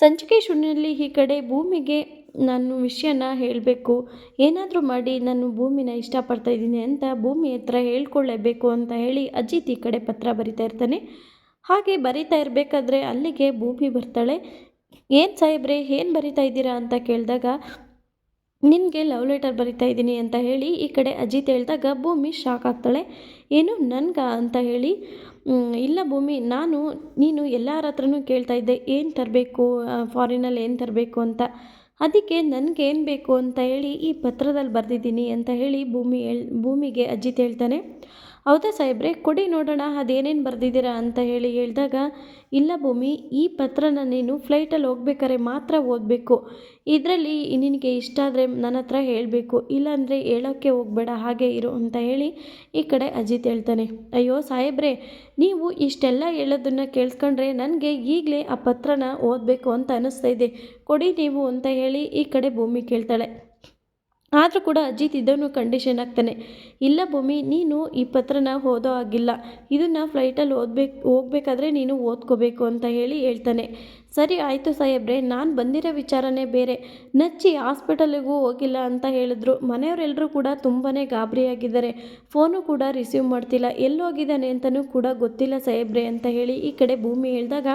ಸಂಚಿಕೆ ಶೂನ್ಯದಲ್ಲಿ ಈ ಕಡೆ ಭೂಮಿಗೆ ನಾನು ವಿಷಯನ ಹೇಳಬೇಕು. ಏನಾದರೂ ಮಾಡಿ ನಾನು ಭೂಮಿನ ಇಷ್ಟಪಡ್ತಾ ಇದ್ದೀನಿ ಅಂತ ಭೂಮಿ ಹತ್ರ ಹೇಳ್ಕೊಳ್ಳೇಬೇಕು ಅಂತ ಹೇಳಿ ಅಜಿತ್ ಈ ಕಡೆ ಪತ್ರ ಬರಿತಾ ಇರ್ತಾನೆ. ಹಾಗೆ ಬರಿತಾ ಇರಬೇಕಾದ್ರೆ ಅಲ್ಲಿಗೆ ಭೂಮಿ ಬರ್ತಾಳೆ. ಏನು ಸಾಹೇಬ್ರೆ, ಏನು ಬರಿತಾ ಇದ್ದೀರಾ ಅಂತ ಕೇಳಿದಾಗ ನಿನಗೆ ಲವ್ ಲೆಟರ್ ಬರಿತಾ ಇದ್ದೀನಿ ಅಂತ ಹೇಳಿ ಈ ಕಡೆ ಅಜಿತ್ ಹೇಳಿದಾಗ, ಭೂಮಿ ಶಾಕ್ ಆಗ್ತಾಳೆ. ಏನು? ನನ್ಗ? ಅಂತ ಹೇಳಿ ಇಲ್ಲ ಭೂಮಿ, ನಾನು, ನೀನು ಎಲ್ಲರ ಹತ್ರನೂ ಕೇಳ್ತಾ ಇದ್ದೆ, ಏನು ತರಬೇಕು ಫಾರಿನಲ್ಲಿ ಏನು ತರಬೇಕು ಅಂತ. ಅದಕ್ಕೆ ನನಗೇನು ಬೇಕು ಅಂತ ಹೇಳಿ ಈ ಪತ್ರದಲ್ಲಿ ಬರೆದಿದ್ದೀನಿ ಅಂತ ಹೇಳಿ ಭೂಮಿ ಹೇಳ್, ಭೂಮಿಗೆ ಅಜಿತ್ ಹೇಳ್ತಾನೆ ಹೌದಾ ಸಾಹೇಬ್ರೆ? ಕೊಡಿ ನೋಡೋಣ, ಅದೇನೇನು ಬರೆದಿದ್ದೀರಾ ಅಂತ ಹೇಳಿ ಹೇಳಿದಾಗ, ಇಲ್ಲ ಭೂಮಿ, ಈ ಪತ್ರನ ನೀನು ಫ್ಲೈಟಲ್ಲಿ ಹೋಗ್ಬೇಕಾದ್ರೆ ಮಾತ್ರ ಓದಬೇಕು. ಇದರಲ್ಲಿ ನಿನಗೆ ಇಷ್ಟ ಆದರೆ ನನ್ನ ಹತ್ರ ಹೇಳಬೇಕು ಇಲ್ಲಾಂದರೆ ಹೇಳೋಕ್ಕೆ ಹೋಗಬೇಡ, ಹಾಗೆ ಇರು ಅಂತ ಹೇಳಿ ಈ ಕಡೆ ಅಜಿತ್ ಹೇಳ್ತಾನೆ. ಅಯ್ಯೋ ಸಾಹೇಬ್ರೆ, ನೀವು ಇಷ್ಟೆಲ್ಲ ಹೇಳೋದನ್ನು ಕೇಳಿಸ್ಕೊಂಡ್ರೆ ನನಗೆ ಈಗಲೇ ಆ ಪತ್ರನ ಓದಬೇಕು ಅಂತ ಅನ್ನಿಸ್ತಾ ಇದೆ. ಕೊಡಿ ನೀವು ಅಂತ ಹೇಳಿ ಈ ಕಡೆ ಭೂಮಿ ಕೇಳ್ತಾಳೆ. ಆದರೂ ಕೂಡ ಅಜಿತ್ ಇದನ್ನು ಕಂಡೀಷನ್ ಆಗ್ತಾನೆ, ಇಲ್ಲ ಭೂಮಿ, ನೀನು ಈ ಪತ್ರನ ಓದೋ ಆಗಿಲ್ಲ ಇದನ್ನು ಫ್ಲೈಟಲ್ಲಿ ಓದಬೇಕು, ಹೋಗ್ಬೇಕಾದ್ರೆ ನೀನು ಓದ್ಕೋಬೇಕು ಅಂತ ಹೇಳಿ ಹೇಳ್ತಾನೆ. ಸರಿ ಆಯಿತು ಸಾಹೇಬ್ರೆ, ನಾನು ಬಂದಿರೋ ವಿಚಾರನೇ ಬೇರೆ, ನಚ್ಚಿ ಹಾಸ್ಪಿಟಲಿಗೂ ಹೋಗಿಲ್ಲ ಅಂತ ಹೇಳಿದ್ರು ಮನೆಯವರೆಲ್ಲರೂ ಕೂಡ ತುಂಬಾ ಗಾಬರಿಯಾಗಿದ್ದಾರೆ, ಫೋನು ಕೂಡ ರಿಸೀವ್ ಮಾಡ್ತಿಲ್ಲ ಎಲ್ಲೋಗಿದ್ದಾನೆ ಅಂತಲೂ ಕೂಡ ಗೊತ್ತಿಲ್ಲ ಸಾಹೇಬ್ರೆ ಅಂತ ಹೇಳಿ ಈ ಕಡೆ ಭೂಮಿ ಹೇಳಿದಾಗ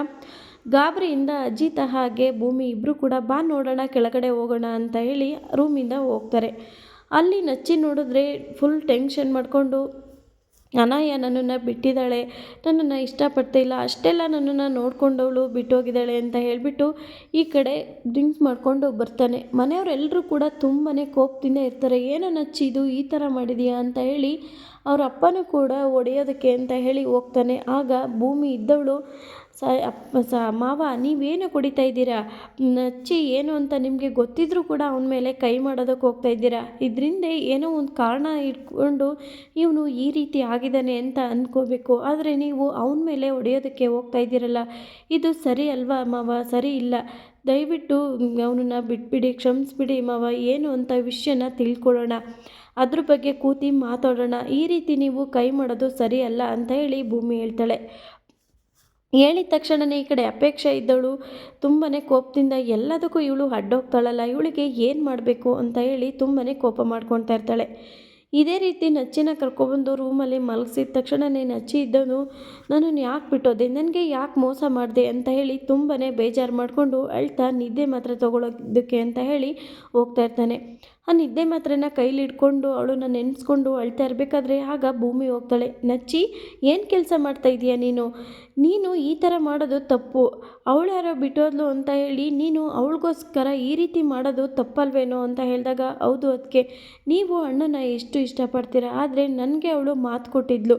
ಗಾಬರಿಯಿಂದ ಅಜಿತ ಹಾಗೆ ಭೂಮಿ ಇಬ್ಬರು ಕೂಡ ಬಾ ನೋಡೋಣ, ಕೆಳಗಡೆ ಹೋಗೋಣ ಅಂತ ಹೇಳಿ ರೂಮಿಂದ ಹೋಗ್ತಾರೆ. ಅಲ್ಲಿ ನಚ್ಚಿ ನೋಡಿದ್ರೆ ಫುಲ್ ಟೆನ್ಷನ್ ಮಾಡಿಕೊಂಡು ಅನಾಯ ನನ್ನನ್ನು ಬಿಟ್ಟಿದ್ದಾಳೆ, ನನ್ನನ್ನು ಇಷ್ಟಪಡ್ತಿಲ್ಲ ಅಷ್ಟೆಲ್ಲ ನನ್ನನ್ನು ನೋಡ್ಕೊಂಡವಳು ಬಿಟ್ಟೋಗಿದ್ದಾಳೆ ಅಂತ ಹೇಳಿಬಿಟ್ಟು ಈ ಕಡೆ ಡ್ರಿಂಕ್ಸ್ ಮಾಡಿಕೊಂಡು ಬರ್ತಾನೆ. ಮನೆಯವರೆಲ್ಲರೂ ಕೂಡ ತುಂಬಾ ಕೋಪದಿಂದ ಇರ್ತಾರೆ, ಏನೋ ನಚ್ಚಿದು ಈ ಥರ ಮಾಡಿದೀಯಾ? ಅಂತ ಹೇಳಿ ಅವರ ಅಪ್ಪನೂ ಕೂಡ ಒಡೆಯೋದಕ್ಕೆ ಅಂತ ಹೇಳಿ ಹೋಗ್ತಾನೆ. ಆಗ ಭೂಮಿ ಇದ್ದವಳು ಸ ಮಾವ, ನೀವೇನು ಕುಡಿತಾ ಇದ್ದೀರಾ? ನಚ್ಚಿ ಏನು ಅಂತ ನಿಮಗೆ ಗೊತ್ತಿದ್ರೂ ಕೂಡ ಅವನ ಮೇಲೆ ಕೈ ಮಾಡೋದಕ್ಕೆ ಹೋಗ್ತಾ ಇದ್ದೀರಾ? ಇದರಿಂದ ಏನೋ ಒಂದು ಕಾರಣ ಇಟ್ಕೊಂಡು ಇವನು ಈ ರೀತಿ ಆಗಿದ್ದಾನೆ ಅಂತ ಅಂದ್ಕೋಬೇಕು ಆದರೆ ನೀವು ಅವನ ಮೇಲೆ ಹೊಡೆಯೋದಕ್ಕೆ ಹೋಗ್ತಾ ಇದ್ದೀರಲ್ಲ. ಇದು ಸರಿ ಅಲ್ವಾ ಮಾವ? ಸರಿ ಇಲ್ಲ. ದಯವಿಟ್ಟು ಅವನನ್ನು ಬಿಟ್ಬಿಡಿ, ಕ್ಷಮಿಸ್ಬಿಡಿ ಮಾವ. ಏನು ಅಂತ ವಿಷಯನ ತಿಳ್ಕೊಳ್ಳೋಣ. ಅದ್ರ ಬಗ್ಗೆ ಕೂತಿ ಮಾತಾಡೋಣ. ಈ ರೀತಿ ನೀವು ಕೈ ಮಾಡೋದು ಸರಿಯಲ್ಲ ಅಂತ ಹೇಳಿ ಭೂಮಿ ಹೇಳ್ತಾಳೆ. ಹೇಳಿದ ತಕ್ಷಣವೇ ಈ ಕಡೆ ಅಪೇಕ್ಷೆ ಇದ್ದವಳು ತುಂಬಾ ಕೋಪದಿಂದ, ಎಲ್ಲದಕ್ಕೂ ಇವಳು ಅಡ್ಡೋಗ್ತಾಳಲ್ಲ, ಇವಳಿಗೆ ಏನು ಮಾಡಬೇಕು ಅಂತ ಹೇಳಿ ತುಂಬಾ ಕೋಪ ಮಾಡ್ಕೊತಾ ಇರ್ತಾಳೆ. ಇದೇ ರೀತಿ ನಚ್ಚಿನ ಕರ್ಕೊಬಂದು ರೂಮಲ್ಲಿ ಮಲಗಿಸಿದ ತಕ್ಷಣವೇ ನಚ್ಚಿ ಇದ್ದವನು ನಾನು ಯಾಕೆ ಬಿಟ್ಟೋದೆ? ನನಗೆ ಯಾಕೆ ಮೋಸ ಮಾಡಿದೆ? ಅಂತ ಹೇಳಿ ತುಂಬಾ ಬೇಜಾರು ಮಾಡಿಕೊಂಡು ಅಳ್ತಾ ನಿದ್ದೆ ಮಾತ್ರ ತೊಗೊಳೋದಕ್ಕೆ ಅಂತ ಹೇಳಿ ಹೋಗ್ತಾ ಇರ್ತಾನೆ. ಆ ನಿದ್ದೆ ಮಾತ್ರನ ಕೈಲಿಡ್ಕೊಂಡು ಅವಳನ್ನ ನೆನೆಸ್ಕೊಂಡು ಅಳ್ತಾ ಇರಬೇಕಾದ್ರೆ ಆಗ ಭೂಮಿ ಹೋಗ್ತಾಳೆ. ನಚ್ಚಿ, ಏನು ಕೆಲಸ ಮಾಡ್ತಾ ಇದೀಯ ನೀನು? ನೀನು ಈ ಥರ ಮಾಡೋದು ತಪ್ಪು. ಅವಳು ಯಾರೋ ಬಿಟ್ಟೋದ್ಲು ಅಂತ ಹೇಳಿ ನೀನು ಅವಳಿಗೋಸ್ಕರ ಈ ರೀತಿ ಮಾಡೋದು ತಪ್ಪಲ್ವೇನೋ ಅಂತ ಹೇಳಿದಾಗ, ಹೌದು ಅದಕ್ಕೆ ನೀವು ಅಣ್ಣನ ಎಷ್ಟು ಇಷ್ಟಪಡ್ತೀರ? ಆದರೆ ನನಗೆ ಅವಳು ಮಾತು ಕೊಟ್ಟಿದ್ಲು.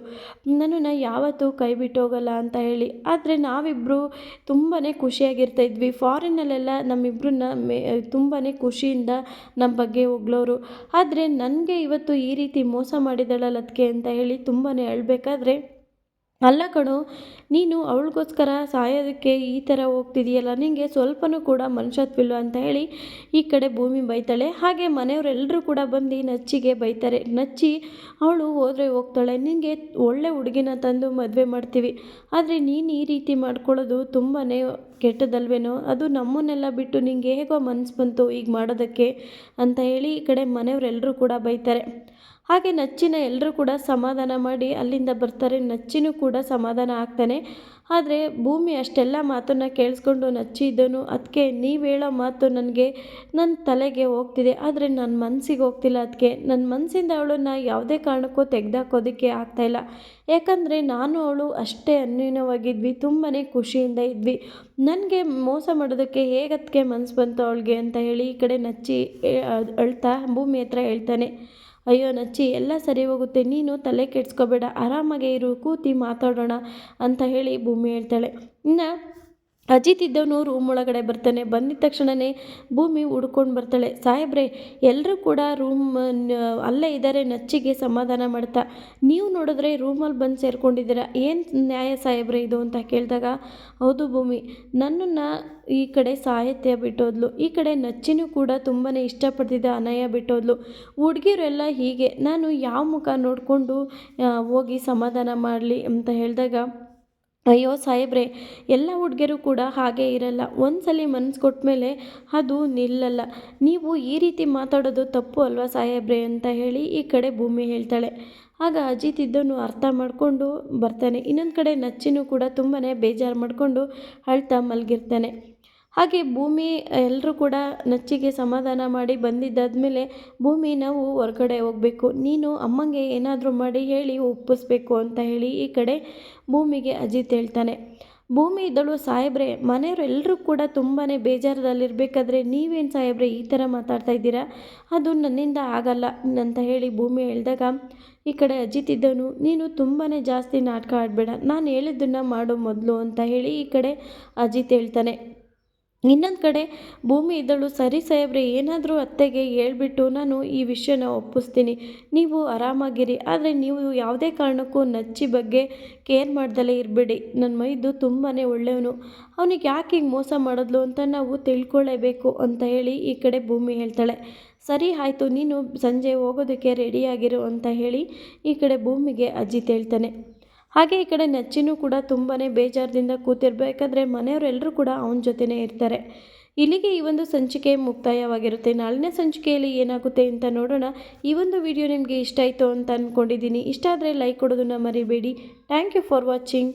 ನನ್ನನ್ನು ಯಾವತ್ತೂ ಕೈ ಬಿಟ್ಟೋಗಲ್ಲ ಅಂತ ಹೇಳಿ. ಆದರೆ ನಾವಿಬ್ಬರು ತುಂಬಾ ಖುಷಿಯಾಗಿರ್ತಾ ಇದ್ವಿ. ಫಾರಿನಲ್ಲೆಲ್ಲ ನಮ್ಮಿಬ್ಬರನ್ನ ಮೇ ತುಂಬಾ ಖುಷಿಯಿಂದ ನಮ್ಮ ಬಗ್ಗೆ ಹೊಗಳೋರು ಆದರೆ ನನಗೆ ಇವತ್ತು ಈ ರೀತಿ ಮೋಸ ಮಾಡಿದಳ ಲತ್ಕೆ ಅಂತ ಹೇಳಿ ತುಂಬಾ ಅಳಬೇಕಾದ್ರೆ ಅಲ್ಲ ಕಣೋ, ನೀನು ಅವಳಿಗೋಸ್ಕರ ಸಾಯೋದಕ್ಕೆ ಈ ಥರ ಹೋಗ್ತಿದೆಯಲ್ಲ ನಿನಗೆ ಸ್ವಲ್ಪನೂ ಕೂಡ ಮನುಷ್ಯತ್ವಿಲ್ಲ ಅಂತ ಹೇಳಿ ಈ ಕಡೆ ಭೂಮಿ ಬೈತಾಳೆ. ಹಾಗೆ ಮನೆಯವರೆಲ್ಲರೂ ಕೂಡ ಬಂದು ನಚ್ಚಿಗೆ ಬೈತಾರೆ. ನಚ್ಚಿ ಅವಳು ಹೋದರೆ ಹೋಗ್ತಾಳೆ. ನಿನಗೆ ಒಳ್ಳೆ ಹುಡುಗಿನ ತಂದು ಮದುವೆ ಮಾಡ್ತೀವಿ. ಆದರೆ ನೀನು ಈ ರೀತಿ ಮಾಡ್ಕೊಳ್ಳೋದು ತುಂಬಾ ಕೆಟ್ಟದಲ್ವೇನೋ? ಅದು ನಮ್ಮನ್ನೆಲ್ಲ ಬಿಟ್ಟು ನಿಂಗೆ ಹೇಗೋ ಮನಸ್ಸು ಬಂತು ಈಗ ಮಾಡೋದಕ್ಕೆ ಅಂತ ಹೇಳಿ ಈ ಕಡೆ ಮನೆಯವರೆಲ್ಲರೂ ಕೂಡ ಬೈತಾರೆ. ಹಾಗೆ ನಚ್ಚಿನ ಎಲ್ಲರೂ ಕೂಡ ಸಮಾಧಾನ ಮಾಡಿ ಅಲ್ಲಿಂದ ಬರ್ತಾರೆ. ನಚ್ಚಿನೂ ಕೂಡ ಸಮಾಧಾನ ಆಗ್ತಾನೆ. ಆದರೆ ಭೂಮಿ ಅಷ್ಟೆಲ್ಲ ಮಾತನ್ನು ಕೇಳಿಸ್ಕೊಂಡು ನಚ್ಚಿದ್ದನು ಅದಕ್ಕೆ ನೀವು ಹೇಳೋ ಮಾತು ನನಗೆ ನನ್ನ ತಲೆಗೆ ಹೋಗ್ತಿದೆ. ಆದರೆ ನನ್ನ ಮನಸ್ಸಿಗೆ ಹೋಗ್ತಿಲ್ಲ ಅದಕ್ಕೆ ನನ್ನ ಮನಸ್ಸಿಂದ ಅವಳನ್ನು ಯಾವುದೇ ಕಾರಣಕ್ಕೂ ತೆಗೆದಾಕೋದಕ್ಕೆ ಆಗ್ತಾಯಿಲ್ಲ ಯಾಕಂದರೆ ನಾನು ಅವಳು ಅಷ್ಟೇ ಅನ್ಯೂನ್ಯವಾಗಿದ್ವಿ. ತುಂಬಾ ಖುಷಿಯಿಂದ ಇದ್ವಿ. ನನಗೆ ಮೋಸ ಮಾಡೋದಕ್ಕೆ ಹೇಗದಕ್ಕೆ ಮನಸ್ಸು ಬಂತು ಅವಳಿಗೆ ಅಂತ ಹೇಳಿ ಈ ಕಡೆ ನಚ್ಚಿ ಅಳ್ತಾ ಭೂಮಿ ಹತ್ರ ಹೇಳ್ತಾನೆ. ಅಯ್ಯೋ ನಚ್ಚಿ, ಎಲ್ಲ ಸರಿ ಹೋಗುತ್ತೆ, ನೀನು ತಲೆ ಕೆಡಿಸ್ಕೋಬೇಡ, ಆರಾಮಾಗೆ ಇರು, ಕೂತಿ ಮಾತಾಡೋಣ ಅಂತ ಹೇಳಿ ಭೂಮಿ ಹೇಳ್ತಾಳೆ. ಇನ್ನು ಅಜಿತ್ ಇದ್ದವನು ರೂಮ್ ಒಳಗಡೆ ಬರ್ತಾನೆ. ಬಂದಿದ ತಕ್ಷಣವೇ ಭೂಮಿ ಹುಡ್ಕೊಂಡು ಬರ್ತಾಳೆ. ಸಾಹೇಬ್ರೆ ಎಲ್ಲರೂ ಕೂಡ ರೂಮ್ ಅಲ್ಲೇ ಇದ್ದಾರೆ ನಚ್ಚಿಗೆ ಸಮಾಧಾನ ಮಾಡ್ತಾ. ನೀವು ನೋಡಿದ್ರೆ ರೂಮಲ್ಲಿ ಬಂದು ಸೇರ್ಕೊಂಡಿದ್ದೀರಾ? ಏನು ನ್ಯಾಯ ಸಾಹೇಬ್ರೆ ಇದು ಅಂತ ಕೇಳಿದಾಗ, ಹೌದು ಭೂಮಿ, ನನ್ನನ್ನು ಈ ಕಡೆ ಸಾಹಿತ್ಯ ಬಿಟ್ಟೋದ್ಲು. ಈ ಕಡೆ ನಚ್ಚಿನೂ ಕೂಡ ತುಂಬಾ ಇಷ್ಟಪಡ್ತಿದ್ದ ಅನಯ ಬಿಟ್ಟೋದ್ಲು. ಹುಡುಗಿರೆಲ್ಲ ಹೀಗೆ. ನಾನು ಯಾವ ಮುಖ ನೋಡಿಕೊಂಡು ಹೋಗಿ ಸಮಾಧಾನ ಮಾಡಲಿ ಅಂತ ಹೇಳಿದಾಗ ಅಯ್ಯೋ ಸಾಹೇಬ್ರೆ, ಎಲ್ಲ ಹುಡುಗಿಯರು ಕೂಡ ಹಾಗೆ ಇರಲ್ಲ. ಒಂದ್ಸಲ ಮನ್ಸು ಕೊಟ್ಟ ಮೇಲೆ ಅದು ನಿಲ್ಲಲ್ಲ. ನೀವು ಈ ರೀತಿ ಮಾತಾಡೋದು ತಪ್ಪು ಅಲ್ವಾ ಸಾಹೇಬ್ರೆ ಅಂತ ಹೇಳಿ ಈ ಕಡೆ ಭೂಮಿ ಹೇಳ್ತಾಳೆ. ಆಗ ಅಜಿತ್ ಇದ್ದನ್ನು ಅರ್ಥ ಮಾಡಿಕೊಂಡು ಬರ್ತಾನೆ. ಇನ್ನೊಂದು ಕಡೆ ನಚ್ಚಿನೂ ಕೂಡ ತುಂಬಾ ಬೇಜಾರು ಮಾಡಿಕೊಂಡು ಅಳ್ತಾ ಮಲಗಿರ್ತಾನೆ. ಹಾಗೆ ಭೂಮಿ ಎಲ್ಲರೂ ಕೂಡ ನಚ್ಚಿಗೆ ಸಮಾಧಾನ ಮಾಡಿ ಬಂದಿದ್ದಾದಮೇಲೆ ಭೂಮಿ, ನಾವು ಹೊರಗಡೆ ಹೋಗಬೇಕು. ನೀನು ಅಮ್ಮಂಗೆ ಏನಾದರೂ ಮಾಡಿ ಹೇಳಿ ಒಪ್ಪಿಸ್ಬೇಕು ಅಂತ ಹೇಳಿ ಈ ಕಡೆ ಭೂಮಿಗೆ ಅಜಿತ್ ಹೇಳ್ತಾನೆ. ಭೂಮಿ ಇದ್ದಳು ಸಾಹೇಬ್ರೆ ಮನೆಯವರೆಲ್ಲರೂ ಕೂಡ ತುಂಬಾ ಬೇಜಾರದಲ್ಲಿರಬೇಕಾದ್ರೆ ನೀವೇನು ಸಾಹೇಬ್ರೆ ಈ ಥರ ಮಾತಾಡ್ತಾ ಇದ್ದೀರಾ? ಅದು ನನ್ನಿಂದ ಆಗಲ್ಲ ಅಂತ ಹೇಳಿ ಭೂಮಿ ಹೇಳಿದಾಗ, ಈ ಕಡೆ ಅಜಿತ್ ಇದ್ದವನು, ನೀನು ತುಂಬಾ ಜಾಸ್ತಿ ನಾಟಕ ಆಡಬೇಡ, ನಾನು ಹೇಳಿದ್ದನ್ನು ಮಾಡೋ ಮೊದಲು ಅಂತ ಹೇಳಿ ಈ ಕಡೆ ಅಜಿತ್ ಹೇಳ್ತಾನೆ. ಇನ್ನೊಂದು ಕಡೆ, ಭೂಮಿ ಇದ್ದಳು ಸರಿ ಸಾಹೇಬ್ರೆ, ಏನಾದರೂ ಅತ್ತೆಗೆ ಹೇಳ್ಬಿಟ್ಟು ನಾನು ಈ ವಿಷಯನ ಒಪ್ಪಿಸ್ತೀನಿ. ನೀವು ಆರಾಮಾಗಿರಿ. ಆದರೆ ನೀವು ಯಾವುದೇ ಕಾರಣಕ್ಕೂ ನಚ್ಚಿ ಬಗ್ಗೆ ಕೇರ್ ಮಾಡ್ದಲೇ ಇರಬೇಡಿ. ನನ್ನ ಮೈದು ತುಂಬಾ ಒಳ್ಳೆಯವನು. ಅವನಿಗೆ ಯಾಕೆ ಹಿಂಗೆ ಮೋಸ ಮಾಡಿದ್ಲು ಅಂತ ನಾವು ತಿಳ್ಕೊಳ್ಳೇಬೇಕು ಅಂತ ಹೇಳಿ ಈ ಕಡೆ ಭೂಮಿ ಹೇಳ್ತಾಳೆ. ಸರಿ, ಆಯಿತು. ನೀನು ಸಂಜೆ ಹೋಗೋದಕ್ಕೆ ರೆಡಿಯಾಗಿರು ಅಂತ ಹೇಳಿ ಈ ಕಡೆ ಭೂಮಿಗೆ ಅಜಿತ್ ಹೇಳ್ತಾನೆ. ಹಾಗೆ ಈ ಕಡೆ ನೆಚ್ಚಿನೂ ಕೂಡ ತುಂಬಾ ಬೇಜಾರದಿಂದ ಕೂತಿರ್ಬೇಕಾದ್ರೆ ಮನೆಯವರೆಲ್ಲರೂ ಕೂಡ ಅವನ ಜೊತೆನೇ ಇರ್ತಾರೆ. ಇಲ್ಲಿಗೆ ಈ ಒಂದು ಸಂಚಿಕೆ ಮುಕ್ತಾಯವಾಗಿರುತ್ತೆ. ನಾಳಿನ ಸಂಚಿಕೆಯಲ್ಲಿ ಏನಾಗುತ್ತೆ ಅಂತ ನೋಡೋಣ. ಈ ಒಂದು ವಿಡಿಯೋ ನಿಮಗೆ ಇಷ್ಟ ಆಯಿತು ಅಂತ ಅಂದ್ಕೊಂಡಿದ್ದೀನಿ ಇಷ್ಟ ಆದರೆ ಲೈಕ್ ಕೊಡೋದನ್ನು ಮರಿಬೇಡಿ. Thank you for watching